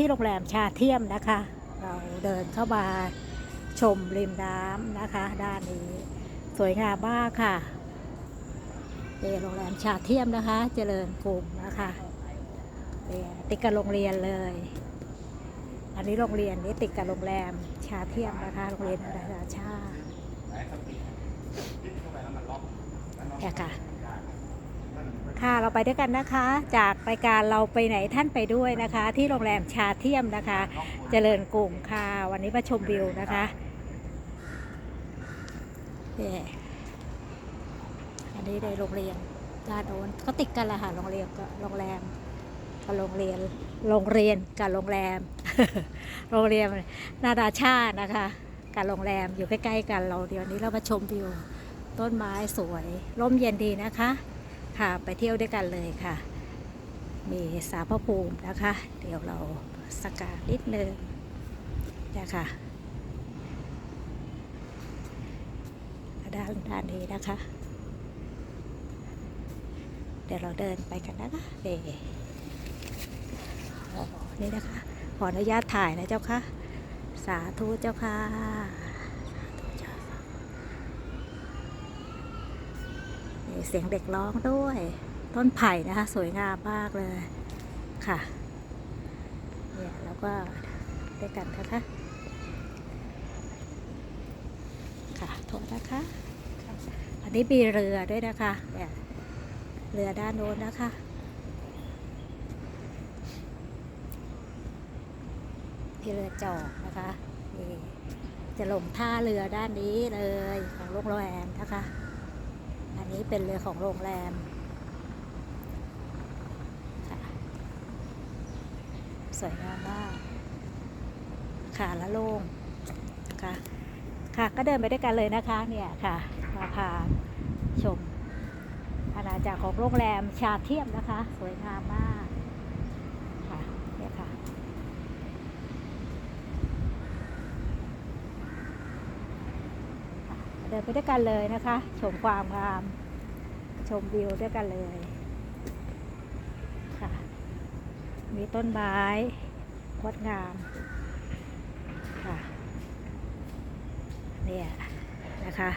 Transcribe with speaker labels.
Speaker 1: ที่โรงแรมชาเทียมนะคะ เราเดินเข้ามาชมริมน้ำนะคะ ด้านนี้สวยงามมากค่ะเป็นโรงแรมชาเทียมนะคะ เจริญกรุงนะคะเป็นติดกับโรงเรียนเลย อันนี้โรงเรียนนี้ติดกับโรงแรมชาเทียมนะคะโรงเรียนนานาชาแค่ค่ะ ค่ะเราไปด้วยกันนะคะ จากรายการเราไปไหนท่านไปด้วยนะคะ ที่โรงแรมชาเทียมนะคะ เจริญกรุงค่ะวันนี้มาชมวิวนะคะนี่อันนี้ในโรงเรียนด้านโน้นก็ติดกันละค่ะโรงเรียนกับโรงแรมกับโรงเรียนโรงเรียนกับโรงแรม โรงเรียนนานาชาตินะคะกับโรงแรมอยู่ใกล้ๆกันเราเดี๋ยวนี้เรามาชมวิวต้นไม้สวยร่มเย็นดีนะคะ ค่ะไปเที่ยวด้วยกันเลยค่ะ มีสาพระภูมินะคะ เดี๋ยวเราสกการนิดนึงนะคะด้านด้านนี้นะคะ เดี๋ยวเราเดินไปกันนะคะเดอ๋อนี่นะคะ ขออนุญาตถ่ายนะเจ้าค่ะ สาธุเจ้าค่ะสาธุเจ้าค่ะ มี เสียงเด็กร้องด้วย ต้นไผ่นะคะ สวยงามมากเลยค่ะเนี่ยแล้วก็ด้วยกันนะคะค่ะโทษนะคะอันนี้มีเรือด้วยนะคะเนี่ยเรือด้านโน้นนะคะมีเรือจอดนะคะนี่จะลงท่าเรือด้านนี้เลยของโรงแรมนะคะ อันนี้เป็นเรือของโรงแรมค่ะสวยงามมากค่ะและโล่งนะคะค่ะก็เดินไปด้วยกันเลยนะคะเนี่ยค่ะมาพาชมอาณาจักรของโรงแรมชาเทียมนะคะ สวยงามมากค่ะเนี่ยค่ะ ดินไปด้วยกันเลยนะคะ ชมความงาม ชมวิวด้วยกันเลยค่ะ มีต้นไม้งดงามค่ะเนี่ยนะคะ